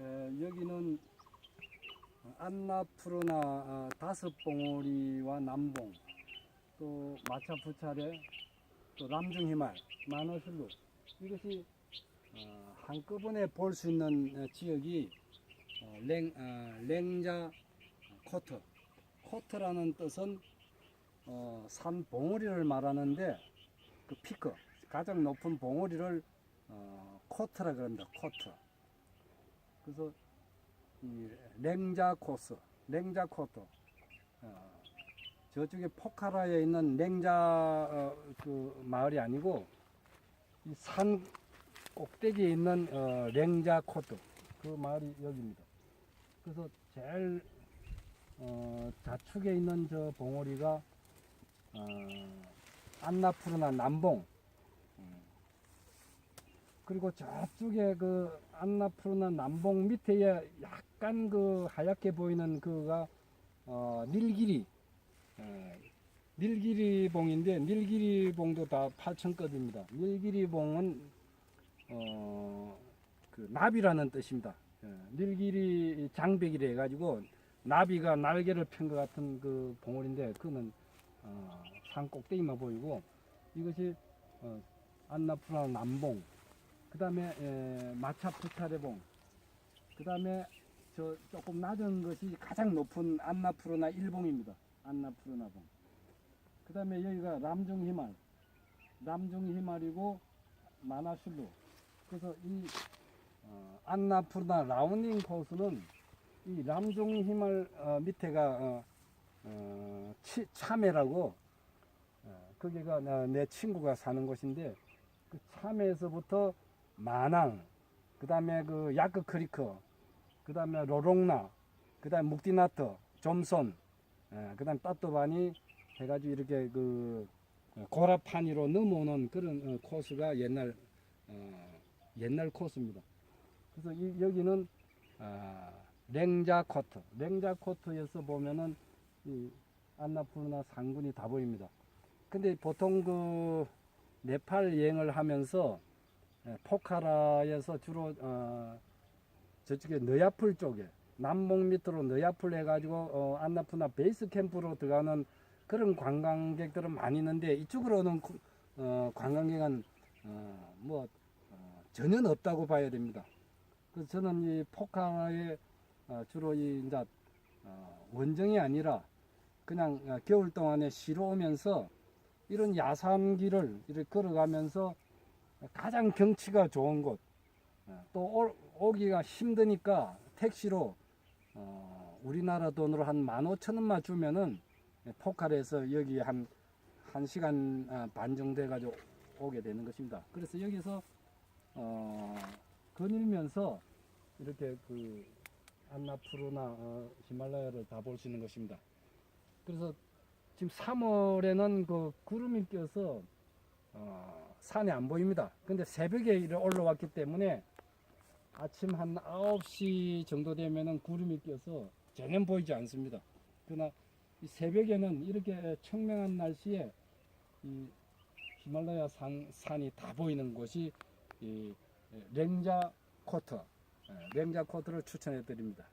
에, 여기는 안나푸르나 아, 다섯 봉오리와 남봉, 또 마차 부차례, 또 남중희말, 만어슬루 이것이 어, 한꺼번에 볼 수 있는 어, 지역이 어, 랭, 어, 랭자 코트. 코트라는 뜻은 어, 산 봉우리를 말하는데 그 피크 가장 높은 봉우리를 어, 코트라 그럽니다. 코트. 그래서 이 랭자 코스, 랭자 코트. 어, 저쪽에 포카라에 있는 랭자 어, 그 마을이 아니고 이산 꼭대기에 있는 어, 랭자 코트 그 마을이 여기입니다. 그래서 제일 어, 좌측에 있는 저 봉오리가 어, 안나푸르나 남봉 음. 그리고 저쪽에 그 안나푸르나 남봉 밑에 약간 그 하얗게 보이는 그가 어, 닐기리 에, 닐기리봉인데 닐기리봉도 다 8천급입니다. 닐기리봉은 어, 그 나비라는 뜻입니다. 예, 닐기리 장백이라 해가지고 나비가 날개를 편 것 같은 그 봉우리인데 그거는 어, 산 꼭대기만 보이고 이것이 어, 안나푸라 남봉 그 다음에 마차 푸타레봉. 그 다음에 저 조금 낮은 것이 가장 높은 안나푸르나 일봉입니다. 안나푸르나봉. 그 다음에 여기가 람중희말. 람중희말이고 마나슐루 그래서 이 어, 안나푸르나 라운딩 코스는 이 람중희말 어, 밑에가 어, 어, 치, 참외라고 어, 거기가 나- 내 친구가 사는 곳인데 그 참외에서부터 마낭 그 다음에 그 야크 크리크 그 다음에 로롱나 그 다음에 묵디나트 점선 그 다음에 따또바니 해가지고 이렇게 그 어, 고라파니로 넘어오는 그런 어, 코스가 옛날 어, 옛날 코스입니다. 그래서 이, 여기는 아, 랭자 코트, 랭자 코트에서 보면은 이 안나푸르나 상군이 다 보입니다. 근데 보통 그 네팔 여행을 하면서 예, 포카라에서 주로 어, 저쪽에 너야풀 쪽에 남목 밑으로 너야풀 해가지고 어, 안나푸르나 베이스 캠프로 들어가는 그런 관광객들은 많이 있는데 이쪽으로는 구- 어, 관광객은 어, 뭐 어, 전혀 없다고 봐야 됩니다. 그래서 저는 이 포카에 어, 주로 이 이제 어, 원정이 아니라 그냥 어, 겨울 동안에 쉬러 오면서 이런 야산길을 이렇게 걸어가면서 가장 경치가 좋은 곳, 어, 또 오, 오기가 힘드니까 택시로 어, 우리나라 돈으로 한만 오천 원만 주면은 포칼에서 여기 한, 한 시간 아, 반 정도 해가지고 오게 되는 것입니다. 그래서 여기서 어, 거닐면서 이렇게 그 안나푸르나 어, 히말라야를 다 볼 수 있는 것입니다. 그래서 지금 3월에는 그 구름이 껴서 어, 산이 안 보입니다. 근데 새벽에 올라왔기 때문에 아침 한 9시 정도 되면은 구름이 껴서 전혀 보이지 않습니다. 그러나 이 새벽에는 이렇게 청명한 날씨에 이 히말라야 산, 산이 다 보이는 곳이 이 랭자 코트, 예, 랭자 코트를 추천해 드립니다.